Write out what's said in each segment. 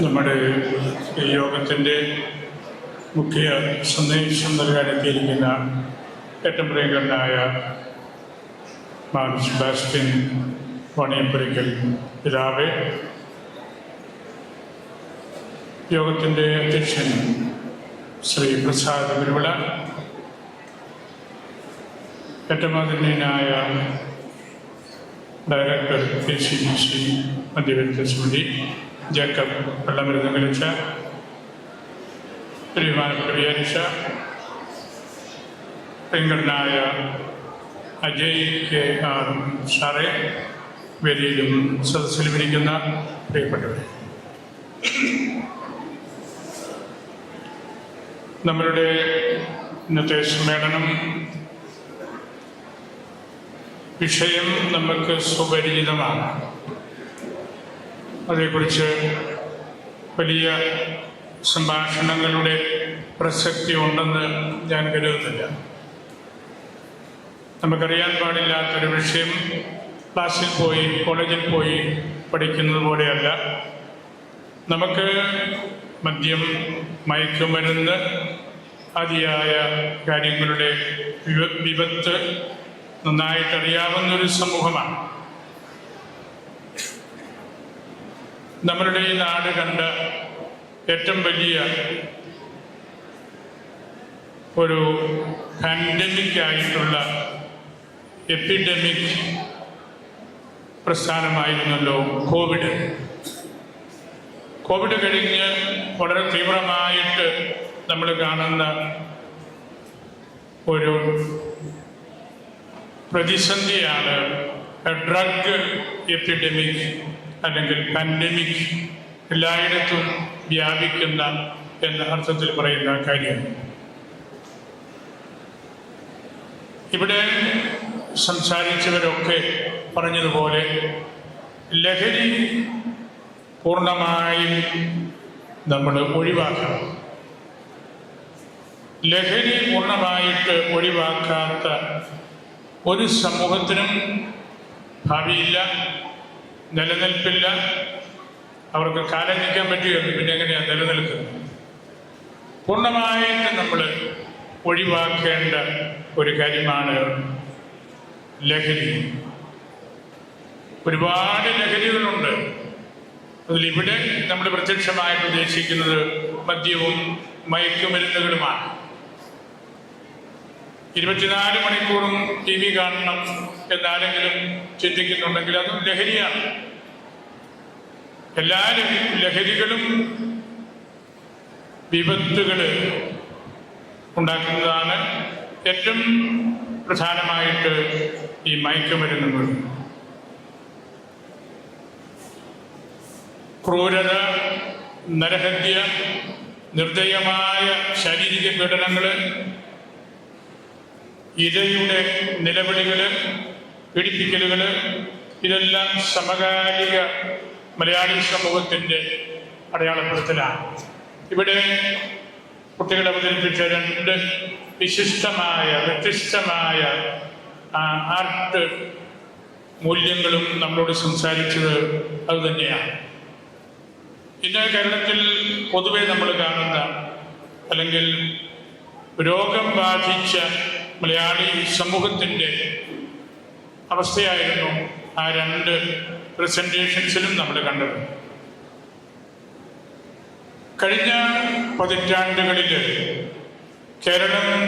നമ്മുടെ ഈ യോഗത്തിന്റെ മുഖ്യ സന്ദേശം നൽകാനെത്തിയിരിക്കുന്ന ഏറ്റവും പ്രിയങ്കരനായ മാർ സെബാസ്റ്റ്യൻ വാണിയപ്പുരയ്ക്കൽ പിതാവെ യോഗത്തിന്റെ അധ്യക്ഷൻ ശ്രീ പ്രസാദ് ഗുരുവിള ഏറ്റവും director K C B C മധ്യവർത്തി സമിതി ജേക്കബ് വെള്ളമരുന്ന് കളിച്ച ശ്രീമാൻ വിചാരിച്ച പ്രിയങ്കരനായ അജയ് കെ ആർ സാറെ വേദിയിലും സദസ്സിലും ഇരിക്കുന്ന പ്രിയപ്പെട്ടവരെ. നമ്മളുടെ ഇന്നത്തെ സമ്മേളനം വിഷയം നമുക്ക് സുപരിചിതമാണ് അതേക്കുറിച്ച് വലിയ സംഭാഷണങ്ങളുടെ പ്രസക്തി ഉണ്ടെന്ന് ഞാൻ കരുതുന്നില്ല. നമുക്കറിയാൻ പാടില്ലാത്തൊരു വിഷയം ക്ലാസ്സിൽ പോയി കോളേജിൽ പോയി പഠിക്കുന്നത് പോലെയല്ല. നമുക്ക് മദ്യം മയക്കുമരുന്ന് അതിയായ കാര്യങ്ങളുടെ വിപ- വിപത്ത് നന്നായിട്ടറിയാവുന്നൊരു സമൂഹമാണ്. നമ്മളുടെ ഈ നാട് കണ്ട ഏറ്റവും വലിയ ഒരു പാൻഡമിക് ആയിട്ടുള്ള എപ്പിഡമിക് പ്രസ്ഥാനമായിരുന്നല്ലോ കോവിഡ് കോവിഡ് കഴിഞ്ഞ് വളരെ തീവ്രമായിട്ട് നമ്മൾ കാണുന്ന ഒരു പ്രതിസന്ധിയാണ് ഡ്രഗ് എപ്പിഡമിക് അല്ലെങ്കിൽ പാൻഡമിക് എല്ലായിടത്തും വ്യാപിക്കുന്ന എന്ന അർത്ഥത്തിൽ പറയുന്ന കാര്യം ഇവിടെ സംസാരിച്ചവരൊക്കെ പറഞ്ഞതുപോലെ ലഹരി പൂർണമായും നമ്മൾ ഒഴിവാക്കണം. ലഹരി പൂർണമായിട്ട് ഒഴിവാക്കാത്ത ഒരു സമൂഹത്തിനും ഭാവിയില്ല. നിലനിൽപ്പില്ല. അവർക്ക് കാലം നിൽക്കാൻ പറ്റുകയുള്ളൂ പിന്നെ എങ്ങനെയാണ് നിലനിൽക്കുന്നത്? പൂർണമായിട്ട് നമ്മൾ ഒഴിവാക്കേണ്ട ഒരു കാര്യമാണ് ലഹരി. ഒരുപാട് ലഹരികളുണ്ട്. അതിലിവിടെ നമ്മൾ പ്രത്യക്ഷമായിട്ട് ഉദ്ദേശിക്കുന്നത് മദ്യവും മയക്കുമരുന്നുകളുമാണ്. ഇരുപത്തിനാല് മണിക്കൂറും ടി വി കാണണം എന്നാരെങ്കിലും ചിന്തിക്കുന്നുണ്ടെങ്കിൽ അതും ലഹരിയാണ്. എല്ലാ ലഹ- ലഹരികളും വിപത്തുകൾ ഉണ്ടാക്കുന്നതാണ് ഏറ്റവും പ്രധാനമായിട്ട് ഈ മയക്കുമരുന്നുകൾ. ക്രൂരത നരഹത്യ നിർദ്ദയമായ ശാരീരിക പീഡനങ്ങൾ ഇരയുടെ നിലവിളികൾ പീഡിപ്പിക്കലുകൾ ഇതെല്ലാം സമകാലിക മലയാളി സമൂഹത്തിന്റെ അടയാളപ്പെടുത്തലാണ്. ഇവിടെ കുട്ടികൾ അവതരിപ്പിച്ച രണ്ട് വിശിഷ്ടമായ വ്യത്യസ്തമായ ആർട്ട് മൂല്യങ്ങളും നമ്മളോട് സംസാരിച്ചത് അത് തന്നെയാണ് ഇന്ന് കേരളത്തിൽ പൊതുവെ നമ്മൾ കാണുന്ന അല്ലെങ്കിൽ രോഗം ബാധിച്ച മലയാളി സമൂഹത്തിന്റെ അവസ്ഥയായിരുന്നു ആ രണ്ട് പ്രസന്റേഷൻസിലും നമ്മൾ കണ്ടത്. കഴിഞ്ഞ പതിറ്റാണ്ടുകളിൽ കേരളം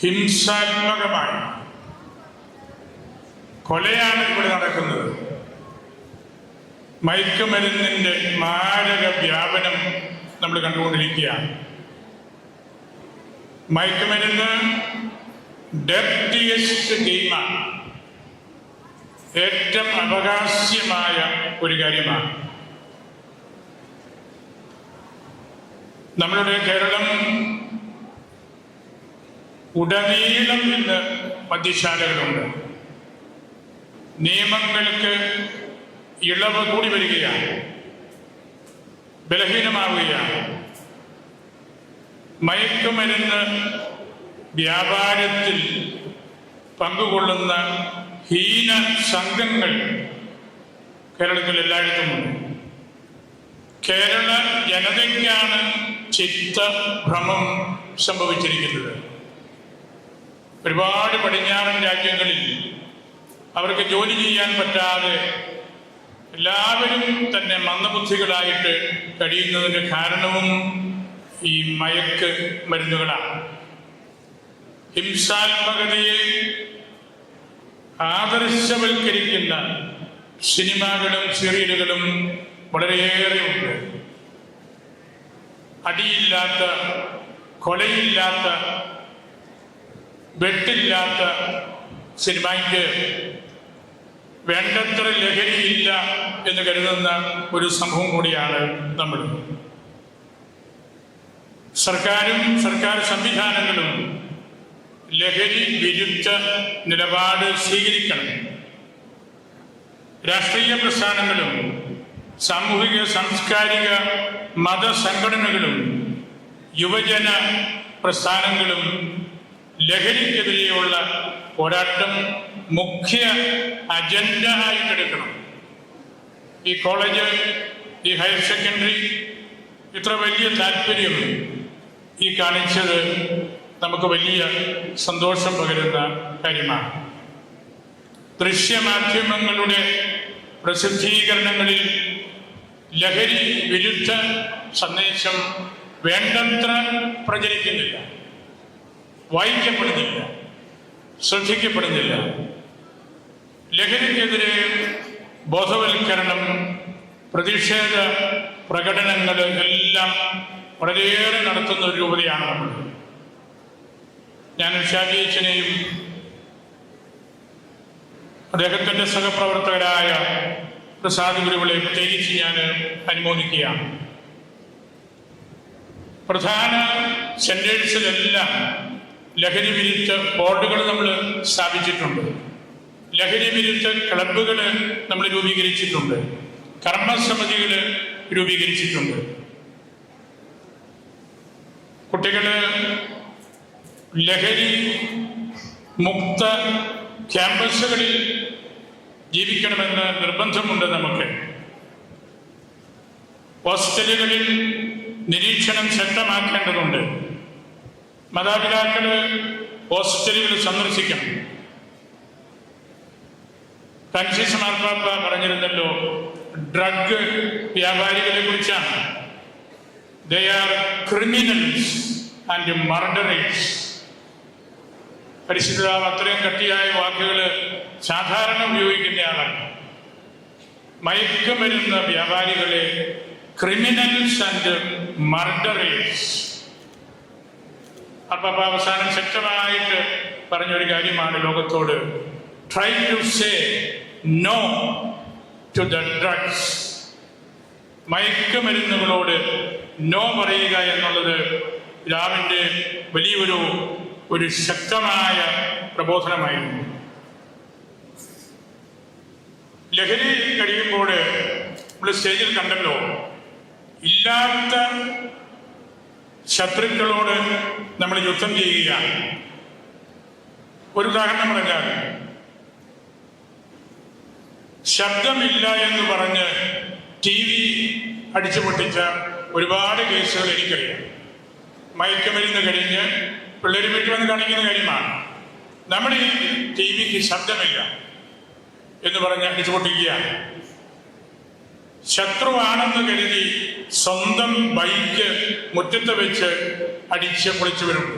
ഹിംസാത്മകമായി കൊലയാണ് ഇവിടെ നടക്കുന്നത്. മയക്കുമരുന്നിന്റെ മാരക വ്യാപനം നമ്മൾ കണ്ടുകൊണ്ടിരിക്കുകയാണ്. മയക്കുമരുന്ന് ഡെപ്റ്റിയസ്റ്റ് ഗെയിമാണ് ഏറ്റവും അവകാശ്യമായ ഒരു കാര്യമാണ്. നമ്മളുടെ കേരളം ഉടനീളം ഇന്ന് മദ്യശാലകളുണ്ട്. നിയമങ്ങൾക്ക് ഇളവ് കൂടി വരികയാണ്. ബലഹീനമാവുകയാണ്. മയക്കുമരുന്ന് വ്യാപാരത്തിൽ പങ്കുകൊള്ളുന്ന ഹീന സംഘങ്ങൾ കേരളത്തിൽ എല്ലായിടത്തുമുണ്ട് കേരള ജനതയ്ക്കാണ് ചിത്തഭ്രമം സംഭവിച്ചിരിക്കുന്നത്. ഒരുപാട് പടിഞ്ഞാറൻ രാജ്യങ്ങളിൽ അവർക്ക് ജോലി ചെയ്യാൻ പറ്റാതെ എല്ലാവരും തന്നെ മന്ദബുദ്ധികളായിട്ട് കഴിയുന്നതിന് കാരണവും ഈ മയക്ക് മരുന്നുകളാണ്. ഹിംസാത്മകതയെ ആദർശവൽക്കരിക്കുന്ന സിനിമകളും സീരിയലുകളും വളരെയേറെ ഉണ്ട്. അടിയില്ലാത്ത കൊലയില്ലാത്ത വെട്ടില്ലാത്ത സിനിമയ്ക്ക് വേണ്ടത്ര ലഹരിയില്ല എന്ന് കരുതുന്ന ഒരു സംഭവം കൂടിയാണ് നമ്മൾ സർക്കാരും സർക്കാർ സംവിധാനങ്ങളും ലഹരി വിരുദ്ധ നിലപാട് സ്വീകരിക്കണം. രാഷ്ട്രീയ പ്രസ്ഥാനങ്ങളും സാമൂഹിക സാംസ്കാരിക മതസംഘടനകളും യുവജന പ്രസ്ഥാനങ്ങളും ലഹരിക്കെതിരെയുള്ള പോരാട്ടം മുഖ്യ അജണ്ട ആയിട്ടെടുക്കണം ഈ കോളേജ് ഈ ഹയർ സെക്കൻഡറി ഇത്ര വലിയ താല്പര്യം ഈ കാണിച്ചത് നമുക്ക് വലിയ സന്തോഷം പകരുന്ന കാര്യമാണ്. ദൃശ്യമാധ്യമങ്ങളുടെ പ്രസിദ്ധീകരണങ്ങളിൽ ലഹരി വിരുദ്ധ സന്ദേശം വേണ്ടത്ര പ്രചരിക്കുന്നില്ല. വായിക്കപ്പെടുന്നില്ല. ശ്രദ്ധിക്കപ്പെടുന്നില്ല. ലഹരിക്കെതിരെ ബോധവൽക്കരണം പ്രതിഷേധ പ്രകടനങ്ങൾ എല്ലാം വളരെയേറെ നടത്തുന്ന ഒരു രൂപതയാണ് നമ്മൾ. ഞാൻ ഷാജിയച്ചനെയും അദ്ദേഹത്തിന്റെ സഹപ്രവർത്തകരായ പ്രസാദ് ഗുരുവിളെ പ്രത്യേകിച്ച് ഞാൻ അനുമോദിക്കുകയാണ്. പ്രധാന സെന്റേഴ്സിലെല്ലാം ലഹരി വിരുദ്ധ ബോർഡുകൾ നമ്മൾ സ്ഥാപിച്ചിട്ടുണ്ട്. ലഹരി വിരുദ്ധ ക്ലബുകൾ നമ്മൾ രൂപീകരിച്ചിട്ടുണ്ട്. കർമ്മസമിതികൾ രൂപീകരിച്ചിട്ടുണ്ട്. കുട്ടികൾ ലഹരി മുക്ത ക്യാമ്പസുകളിൽ ജീവിക്കണമെന്ന് നിർബന്ധമുണ്ട് നമുക്ക്. ഹോസ്റ്റലുകളിൽ നിരീക്ഷണം ശക്തമാക്കേണ്ടതുണ്ട്. മാതാപിതാക്കൾ ഹോസ്റ്റലുകൾ സന്ദർശിക്കണം. കൺഷ്യസ് മാർപ്പാപ്പ പറഞ്ഞിരുന്നല്ലോ ഡ്രഗ് വ്യാപാരികളെ കുറിച്ചാണ്. They are criminals and murderers പരിശുദ്ധ അത്രയും കട്ടിയായ വാക്കുകൾ സാധാരണ ഉപയോഗിക്കുന്നയാളാണ്. മയക്കുമരുന്ന് വ്യാപാരികളെ ക്രിമിനൽസ് ആൻഡ് മർഡറേഴ്സ്. അപ്പൊ അവസാനം ശക്തമായിട്ട് പറഞ്ഞൊരു കാര്യമാണ് ലോകത്തോട്. Try to say no to the drugs മയക്കുമരുന്നുകളോട് no പറയുക എന്നുള്ളത് രാവിന്റെ വലിയൊരു ഒരു ശക്തമായ പ്രബോധനമായിരുന്നു. ലഹരി കഴിയുമ്പോൾ നമ്മൾ സ്റ്റേജിൽ കണ്ടല്ലോ ഇല്ലാത്ത ശത്രുക്കളോട് നമ്മൾ യുദ്ധം ചെയ്യുകയാണ് ഒരു ഉദാഹരണം പറഞ്ഞാൽ ശബ്ദമില്ല എന്ന് പറഞ്ഞ് ടി വി അടിച്ചു പൊട്ടിച്ച ഒരുപാട് കേസുകൾ എനിക്കറിയാം. മയക്കുമരുന്ന് കഴിഞ്ഞ് പിള്ളേർ വീട്ടിൽ വന്ന് കാണിക്കുന്ന കാര്യമാണ്. നമ്മുടെ ഈ ടി വിക്ക് ശബ്ദമില്ല എന്ന് പറഞ്ഞ് അടിച്ചു പൊട്ടിക്കുകയാണ് ശത്രുവാണെന്ന് കരുതി സ്വന്തം ബൈക്ക് മുറ്റത്ത് വെച്ച് അടിച്ച് പൊളിച്ചവരുണ്ട്.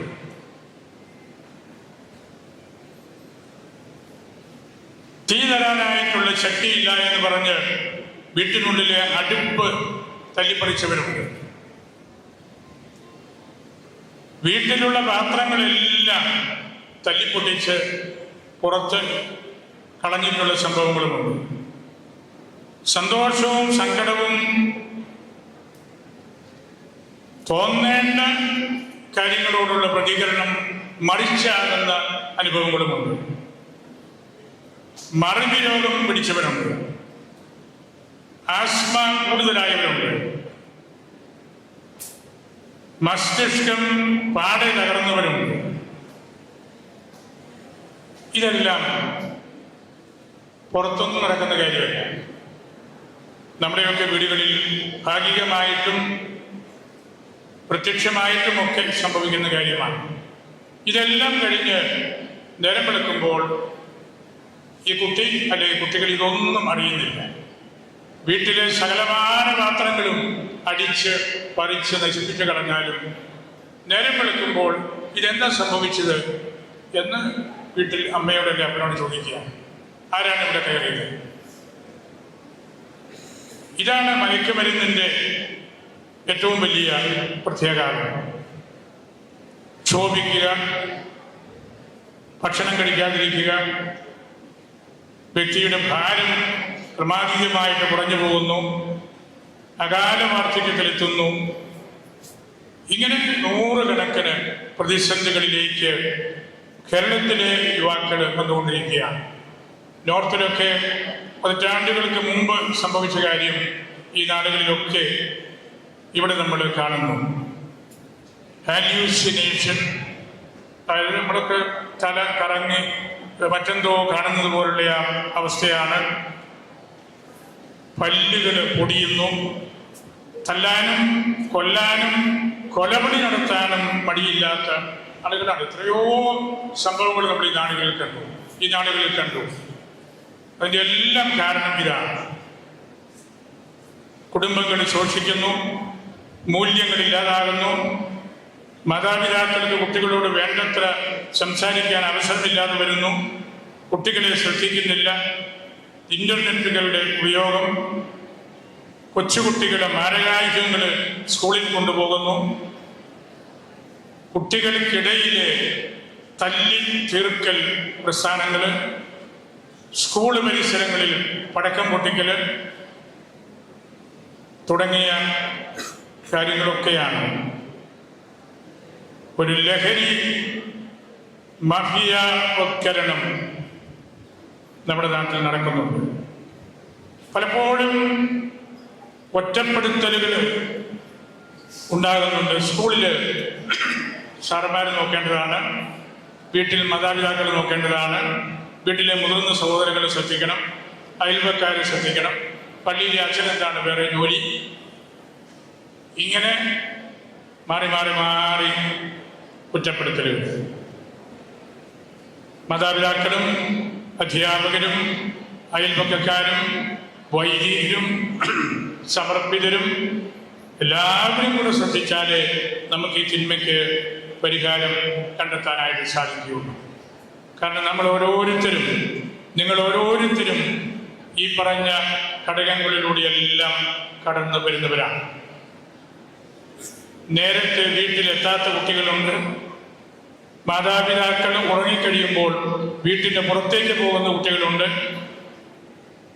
തീ തരാനായിട്ടുള്ള ശക്തിയില്ല എന്ന് പറഞ്ഞ് വീട്ടിനുള്ളിലെ അടുപ്പ് തല്ലിപ്പറിച്ചവരുണ്ട്. വീട്ടിലുള്ള പാത്രങ്ങളെല്ലാം തല്ലിപ്പൊട്ടിച്ച് പുറത്ത് കളഞ്ഞിട്ടുള്ള സംഭവങ്ങളുമുണ്ട്. സന്തോഷവും സങ്കടവും തോന്നേണ്ട കാര്യങ്ങളോടുള്ള പ്രതികരണം മറിച്ചാകുന്ന അനുഭവങ്ങളുമുണ്ട്. മറിഞ്ഞു രോഗം പിടിച്ചവരുണ്ട്. ആസ്മ കൂടുതലായവരുണ്ട്. മസ്തിഷ്കം പാടെ തകർന്നവരുണ്ട് ഇതെല്ലാം പുറത്തൊന്നും നടക്കുന്ന കാര്യമല്ല. നമ്മുടെയൊക്കെ വീടുകളിൽ ഭാഗികമായിട്ടും പ്രത്യക്ഷമായിട്ടും ഒക്കെ സംഭവിക്കുന്ന കാര്യമാണ്. ഇതെല്ലാം കഴിഞ്ഞ് നേരം ഈ കുട്ടി അല്ലെങ്കിൽ കുട്ടികൾ ഇതൊന്നും അറിയുന്നില്ല. വീട്ടിലെ സകലമായ പാത്രങ്ങളും അടിച്ച് പറിച്ച് നശിപ്പിച്ച് കളഞ്ഞാലും നേരം വെളുക്കുമ്പോൾ ഇതെന്താ സംഭവിച്ചത് എന്ന് വീട്ടിൽ അമ്മയോട് അല്ലെങ്കിൽ അപ്പനോട് ചോദിക്കുക. ആരാണ് ഇവിടെ കയറിയത്? ഇതാണ് മയക്കുമരുന്നിന്റെ ഏറ്റവും വലിയ പ്രത്യേകത. ക്ഷോഭിക്കുക ഭക്ഷണം കഴിക്കാതിരിക്കുക വ്യക്തിയുടെ ഭാരം ക്രമാതീതമായിട്ട് കുറഞ്ഞു പോകുന്നു. അകാല വാർദ്ധക്യത്തിലെത്തുന്നു ഇങ്ങനെ നൂറുകണക്കിന് പ്രതിസന്ധികളിലേക്ക് കേരളത്തിലെ യുവാക്കൾ വന്നുകൊണ്ടിരിക്കുകയാണ്. നോർത്തിലൊക്കെ പതിറ്റാണ്ടുകൾക്ക് മുമ്പ് സംഭവിച്ച കാര്യം ഈ നാടുകളിലൊക്കെ ഇവിടെ നമ്മൾ കാണുന്നു. ഹാലൂസിനേഷൻ അതായത് നമ്മളൊക്കെ തല കറങ്ങി മറ്റെന്തോ കാണുന്നത് പോലുള്ള അവസ്ഥയാണ്. പല്ലുകൾ പൊടിയുന്നു. തല്ലാനും കൊല്ലാനും കൊലപടി നടത്താനും മടിയില്ലാത്ത ആളുകളാണ്. എത്രയോ സംഭവങ്ങൾ നമ്മൾ ഈ നാടുകളിൽ കണ്ടു. ഈ നാടുകളിൽ കണ്ടു. അതിന്റെ എല്ലാം കാരണം ഇതാണ് കുടുംബങ്ങൾ ശോഷിക്കുന്നു മൂല്യങ്ങൾ ഇല്ലാതാകുന്നു. മാതാപിതാക്കൾക്ക് കുട്ടികളോട് വേണ്ടത്ര സംസാരിക്കാൻ അവസരമില്ലാതെ വരുന്നു. കുട്ടികളെ ശ്രദ്ധിക്കുന്നില്ല. ഇന്റർനെറ്റുകളുടെ ഉപയോഗം കൊച്ചുകുട്ടികളെ മാരകായുധങ്ങൾ സ്കൂളിൽ കൊണ്ടുപോകുന്നു. കുട്ടികൾക്കിടയിലെ തല്ലി തീർക്കൽ പ്രസ്ഥാനങ്ങൾ സ്കൂൾ പരിസരങ്ങളിൽ പടക്കം പൊട്ടിക്കൽ തുടങ്ങിയ കാര്യങ്ങളൊക്കെയാണ്. ഒരു ലഹരി മഫിയവത്കരണം നമ്മുടെ നാട്ടിൽ നടക്കുന്നുണ്ട്. പലപ്പോഴും ഒറ്റപ്പെടുത്തലുകൾ ഉണ്ടാകുന്നുണ്ട്. സ്കൂളിൽ സാറന്മാർ നോക്കേണ്ടതാണ്. വീട്ടിൽ മാതാപിതാക്കൾ നോക്കേണ്ടതാണ്. വീട്ടിലെ മുതിർന്ന സഹോദരങ്ങൾ ശ്രദ്ധിക്കണം. അയൽവക്കാർ ശ്രദ്ധിക്കണം. പള്ളിയിലെ അച്ഛനെന്താണ്? വേറെ ജോലി. ഇങ്ങനെ മാറി മാറി മാറി കുറ്റപ്പെടുത്തലുകൾ മാതാപിതാക്കളും അധ്യാപകരും അയൽപക്കക്കാരും വൈദികരും സമർപ്പിതരും എല്ലാവരും കൂടെ ശ്രദ്ധിച്ചാലേ നമുക്ക് ഈ തിന്മയ്ക്ക് പരിഹാരം കണ്ടെത്താനായിട്ട് സാധിക്കുകയുള്ളൂ. കാരണം നമ്മൾ ഓരോരുത്തരും നിങ്ങൾ ഓരോരുത്തരും ഈ പറഞ്ഞ ഘടകങ്ങളിലൂടെയെല്ലാം കടന്നു വരുന്നവരാണ്. നേരത്തെ വീട്ടിലെത്താത്ത കുട്ടികളുണ്ട്. മാതാപിതാക്കൾ ഉറങ്ങിക്കഴിയുമ്പോൾ വീട്ടിന്റെ പുറത്തേക്ക് പോകുന്ന കുട്ടികളുണ്ട്.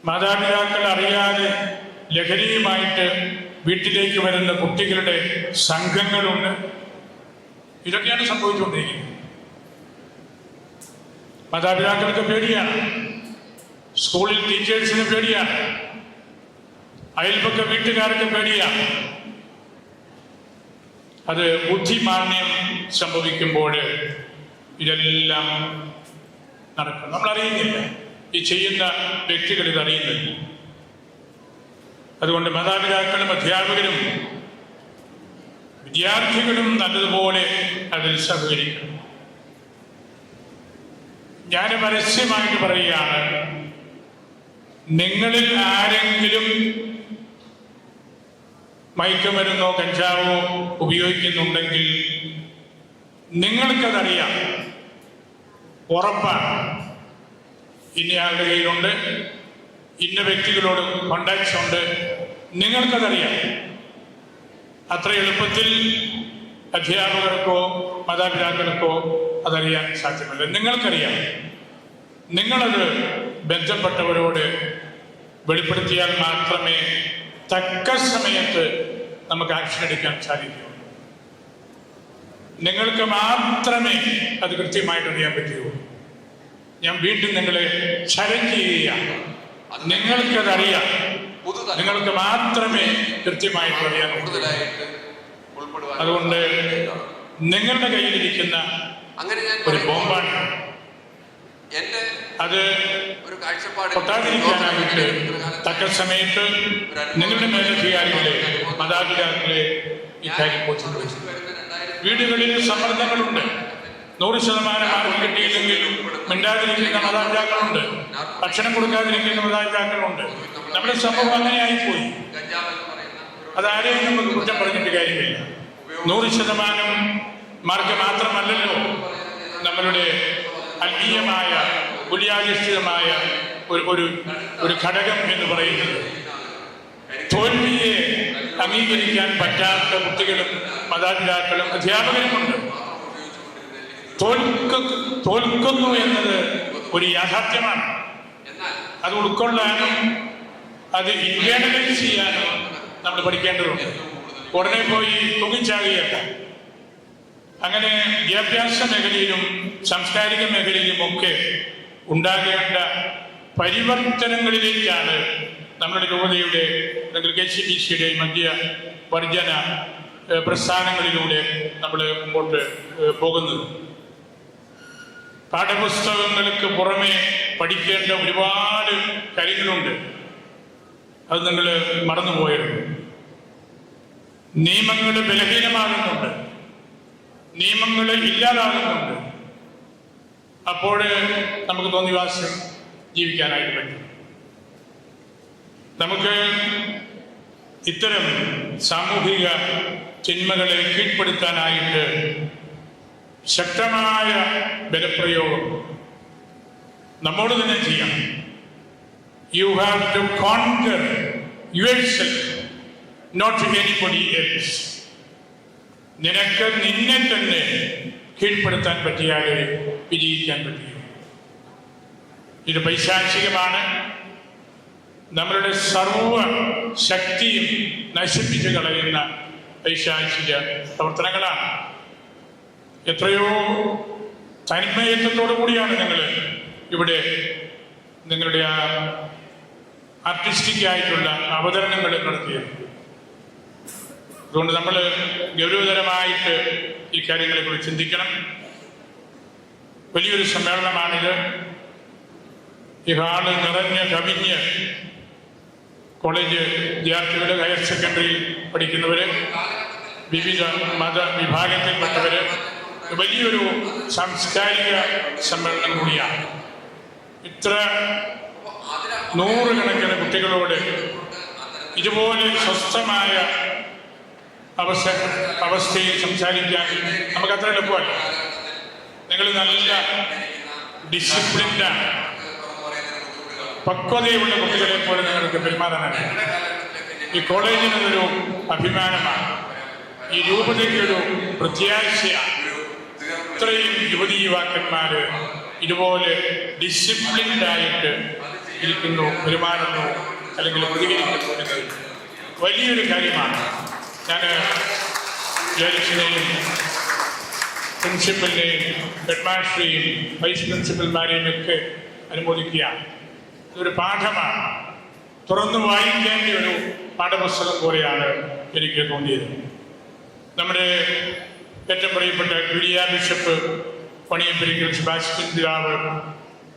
മാതാപിതാക്കൾ അറിയാതെ ലഹരിയുമായിട്ട് വീട്ടിലേക്ക് വരുന്ന കുട്ടികളുടെ സംഘങ്ങളുണ്ട്. ഇതൊക്കെയാണ് സംഭവിച്ചുകൊണ്ടിരിക്കുന്നത്. മാതാപിതാക്കൾക്ക് പേടിയാണ്. സ്കൂളിൽ ടീച്ചേഴ്സിന് പേടിയാണ്. അയൽപക്ക വീട്ടുകാർക്ക് പേടിയാണ്. അത് ബുദ്ധിമാന്യം സംഭവിക്കുമ്പോൾ ഇതെല്ലാം നടക്കും. നമ്മൾ അറിയുന്നില്ല ഈ ചെയ്യുന്ന വ്യക്തികൾ ഇത് അറിയുന്നില്ല. അതുകൊണ്ട് മാതാപിതാക്കളും അധ്യാപകരും വിദ്യാർത്ഥികളും നല്ലതുപോലെ അതിൽ സഹകരിക്കണം. ഞാൻ പരസ്യമായിട്ട് പറയുകയാണ് നിങ്ങളിൽ ആരെങ്കിലും മയക്കുമരുന്നോ കഞ്ചാവോ ഉപയോഗിക്കുന്നുണ്ടെങ്കിൽ നിങ്ങൾക്കതറിയാം. ഉറപ്പാണ്. ഇനി ആളുടെ കയ്യിലുണ്ട്? ഇന്ന വ്യക്തികളോട് കോണ്ടാക്ട്സ് ഉണ്ട്. നിങ്ങൾക്കതറിയാം. അത്ര എളുപ്പത്തിൽ അധ്യാപകർക്കോ മാതാപിതാക്കൾക്കോ അതറിയാൻ സാധ്യമല്ല. നിങ്ങൾക്കറിയാം. നിങ്ങളത് ബന്ധപ്പെട്ടവരോട് വെളിപ്പെടുത്തിയാൽ മാത്രമേ തക്ക സമയത്ത് നമുക്ക് ആക്ഷൻ എടുക്കാൻ സാധിക്കൂ. നിങ്ങൾക്ക് മാത്രമേ അത് കൃത്യമായിട്ട് അറിയാൻ പറ്റുകയുള്ളൂ ഞാൻ വീണ്ടും നിങ്ങളെ ചലഞ്ച് ചെയ്യുകയാണ്. നിങ്ങൾക്കതറിയാം. നിങ്ങൾക്ക് മാത്രമേ കൃത്യമായിട്ട് അറിയാൻ കൂടുതലായിട്ട് അതുകൊണ്ട് നിങ്ങളുടെ കയ്യിലിരിക്കുന്ന അങ്ങനെ ഞാൻ ഒരു ബോംബാണ്. എന്റെ അത് ഒരു കാഴ്ചപ്പാട് പൊട്ടാതിരിക്കാനായിട്ട് തക്ക സമയത്ത് നിങ്ങളുടെ മേലധികാരികളെ മാതാപിതാക്കളെ ഇക്കാര്യം വീടുകളിൽ സമ്മർദ്ദങ്ങളുണ്ട്. നൂറ് ശതമാനം മാർക്ക് കിട്ടിയില്ലെങ്കിൽ മിണ്ടാതിരിക്കുന്ന മാതാപിതാക്കളുണ്ട്. ഭക്ഷണം കൊടുക്കാതിരിക്കുന്ന മാതാപിതാക്കളുണ്ട്. നമ്മുടെ സമൂഹം അങ്ങനെയായിപ്പോയി. അതാരെയും നമുക്ക് കുറ്റം പറഞ്ഞിട്ട് കാര്യമില്ല. നൂറ് ശതമാനം മാർക്ക് മാത്രമല്ലല്ലോ നമ്മളുടെ ആത്മീയമായ പുലിയാധിഷ്ഠിതമായ ഒരു ഒരു ഒരു ഘടകം എന്ന് പറയുന്നത്. തോൽവിയെ അംഗീകരിക്കാൻ പറ്റാത്ത കുട്ടികളും മാതാപിതാക്കളും അധ്യാപകരുമുണ്ട്. തോൽക്ക തോൽക്കുന്നു എന്നത് ഒരു യാഥാർത്ഥ്യമാണ്. അത് ഉൾക്കൊള്ളാനും അത് ഇന്റേണലൈസ് ചെയ്യാനും നമ്മൾ പഠിക്കേണ്ടതുണ്ട്. ഉടനെ പോയി തൂങ്ങിച്ചാകുകയല്ല. അങ്ങനെ വിദ്യാഭ്യാസ മേഖലയിലും സാംസ്കാരിക മേഖലയിലും ഒക്കെ ഉണ്ടാകേണ്ട പരിവർത്തനങ്ങളിലേക്കാണ് നമ്മുടെ രൂപതയുടെ അല്ലെങ്കിൽ കെ സി ഡി സിയുടെ മധ്യ വർജന പ്രസ്ഥാനങ്ങളിലൂടെ നമ്മൾ മുമ്പോട്ട് പോകുന്നത്. പാഠപുസ്തകങ്ങൾക്ക് പുറമെ പഠിക്കേണ്ട ഒരുപാട് കാര്യങ്ങളുണ്ട്. അത് നിങ്ങൾ മറന്നുപോയിരുന്നു നിയമങ്ങൾ ബലഹീനമാകുന്നുണ്ട്. നിയമങ്ങൾ ഇല്ലാതാകുന്നുണ്ട്. അപ്പോൾ നമുക്ക് തോന്നിവാസം ജീവിക്കാനായിട്ട് പറ്റും. നമുക്ക് ഇത്തരം സാമൂഹിക ചിന്മകളെ കീഴ്പ്പെടുത്താനായിട്ട് ശക്തമായ ബലപ്രയോഗം നമ്മോട് തന്നെ ചെയ്യണം you have to conquer yourself not anybody else നിനക്ക് നിന്നെ തന്നെ കീഴ്പ്പെടുത്താൻ പറ്റിയാലേ വിജയിക്കാൻ പറ്റുകയുള്ളൂ ഇത് പൈശാചികമാണ്. നമ്മളുടെ സർവ ശക്തിയും നശിപ്പിച്ചു കളയുന്ന പൈശാചിക പ്രവർത്തനങ്ങളാണ്. എത്രയോ തന്മയത്വത്തോടു കൂടിയാണ് നിങ്ങൾ ഇവിടെ നിങ്ങളുടെ ആ ആർട്ടിസ്റ്റിക് ആയിട്ടുള്ള അവതരണങ്ങൾ നടത്തിയത്. അതുകൊണ്ട് നമ്മൾ ഗൗരവതരമായിട്ട് ഈ കാര്യങ്ങളെ കാര്യങ്ങളെക്കുറിച്ച് ചിന്തിക്കണം. വലിയൊരു സമ്മേളനമാണിത്. ഈ ഹാൾ നിറഞ്ഞ് കവിഞ്ഞ് കോളേജ് വിദ്യാർത്ഥികൾ ഹയർ സെക്കൻഡറി പഠിക്കുന്നവര് വിവിധ മത വിഭാഗത്തിൽപ്പെട്ടവര് വലിയൊരു സാംസ്കാരിക സമ്മേളനം കൂടിയാണ്. ഇത്ര നൂറുകണക്കിന് കുട്ടികളോട് ഇതുപോലെ സ്വസ്ഥമായ അവസ്ഥ അവസ്ഥയിൽ സംസാരിക്കാൻ നമുക്ക് അത്ര എളുപ്പമല്ല. നിങ്ങൾ നല്ല ഡിസിപ്ലിൻഡാണ്. പക്വതയുള്ള കുട്ടികളെ പോലെ നിങ്ങൾക്ക് പെരുമാറാനാണ് ഈ കോളേജിനൊരു അഭിമാനമാണ്. ഈ രൂപതയ്ക്കൊരു പ്രത്യാശയാണ്. ഇത്രയും യുവതി യുവാക്കന്മാർ ഇതുപോലെ ഡിസിപ്ലിൻഡായിട്ട് ഇരിക്കുന്നു പെരുമാറുന്നു അല്ലെങ്കിൽ പ്രതികരിക്കുന്നു എന്നത് വലിയൊരു കാര്യമാണ്. ഞാൻ ജഡ്ജിനെയും പ്രിൻസിപ്പലിനെയും ഹെഡ്മാസ്റ്ററെയും വൈസ് പ്രിൻസിപ്പൽമാരെയും ഒക്കെ അനുമോദിക്കുക ഇതൊരു പാഠമാണ്. തുറന്നു വായിക്കേണ്ട ഒരു പാഠപുസ്തകം പോലെയാണ് എനിക്ക് തോന്നിയത്. നമ്മുടെ ഏറ്റവും പ്രിയപ്പെട്ട ക്രിയ ബിഷപ്പ് പണിയപ്പെരിക്കൽ സെബാസ്റ്റ്യൻ പിതാവ്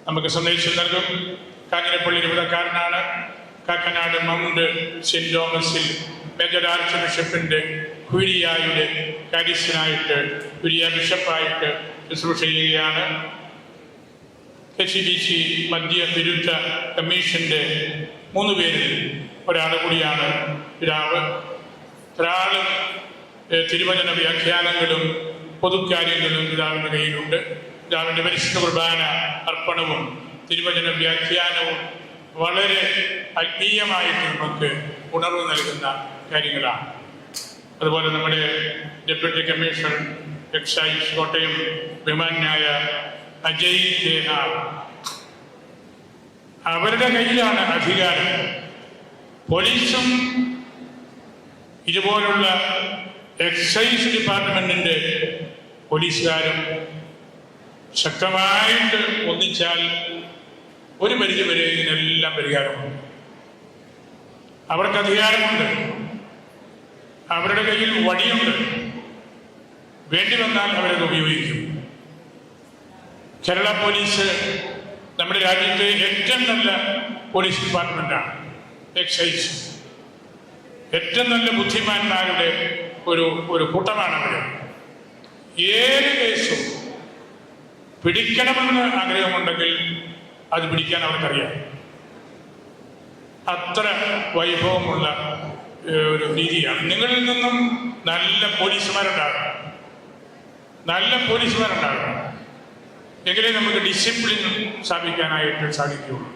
നമുക്ക് സന്ദേശം നൽകും. കാഞ്ഞിരപ്പള്ളി രൂപതക്കാരനാണ് കാക്കനാട് മൗണ്ട് സെന്റ് തോമസിൽ മേജർ ആർച്ച് ബിഷപ്പിന്റെ കുരിയായുടെ കാര്യസ്ഥനായിട്ട് കുരിയ ബിഷപ്പായിട്ട് ശുശ്രൂഷ ചെയ്യുകയാണ്. എച്ച് ഡി സി മദ്യ വിരുദ്ധ കമ്മീഷന്റെ മൂന്ന് പേരിൽ ഒരാൾ കൂടിയാണ് പിതാവ്. ഒരാൾ തിരുവചന വ്യാഖ്യാനങ്ങളും പൊതുക്കാര്യങ്ങളും പിതാവിന്റെ കയ്യിലുണ്ട്. പിതാവിന്റെ പരിശുദ്ധ കുർബാന അർപ്പണവും തിരുവചന വ്യാഖ്യാനവും വളരെ ആത്മീയമായിട്ട് നമുക്ക് ഉണർവ് നൽകുന്ന കാര്യങ്ങളാണ്. അതുപോലെ നമ്മുടെ ഡെപ്യൂട്ടി കമ്മീഷണർ എക്സൈസ് കോട്ടയം ബഹുമാനായ അജയ് ജേഹ. അവരുടെ കയ്യിലാണ് അധികാരം. പോലീസും ഇതുപോലുള്ള എക്സൈസ് ഡിപ്പാർട്ട്മെന്റിന്റെ പോലീസുകാരും ശക്തമായിട്ട് ഒന്നിച്ചാൽ ഒരു പരിധി വരെ ഇതിനെല്ലാം പരിഹാരമുണ്ട്. അവർക്ക് അധികാരമുണ്ട്. അവരുടെ കയ്യിൽ വടിയുണ്ട്. വേണ്ടി വന്നാൽ അവരത് ഉപയോഗിക്കും. കേരള പോലീസ് നമ്മുടെ രാജ്യത്തെ ഏറ്റവും നല്ല പോലീസ് ഡിപ്പാർട്ട്മെന്റാണ്. എക്സൈസ് ഏറ്റവും നല്ല ബുദ്ധിമാന്മാരുടെ ഒരു ഒരു കൂട്ടമാണ് അവർ. ഏത് കേസും പിടിക്കണമെന്ന് ആഗ്രഹമുണ്ടെങ്കിൽ അത് പിടിക്കാൻ അവർക്കറിയാം. അത്ര വൈഭവമുള്ള ഒരു രീതിയാണ്. നിങ്ങളിൽ നിന്നും നല്ല പോലീസുമാരുണ്ടാകും നല്ല പോലീസുമാരുണ്ടാകും എങ്കിലേ നമുക്ക് ഡിസിപ്ലിൻ സ്ഥാപിക്കാനായിട്ട് സാധിക്കുകയുള്ളൂ.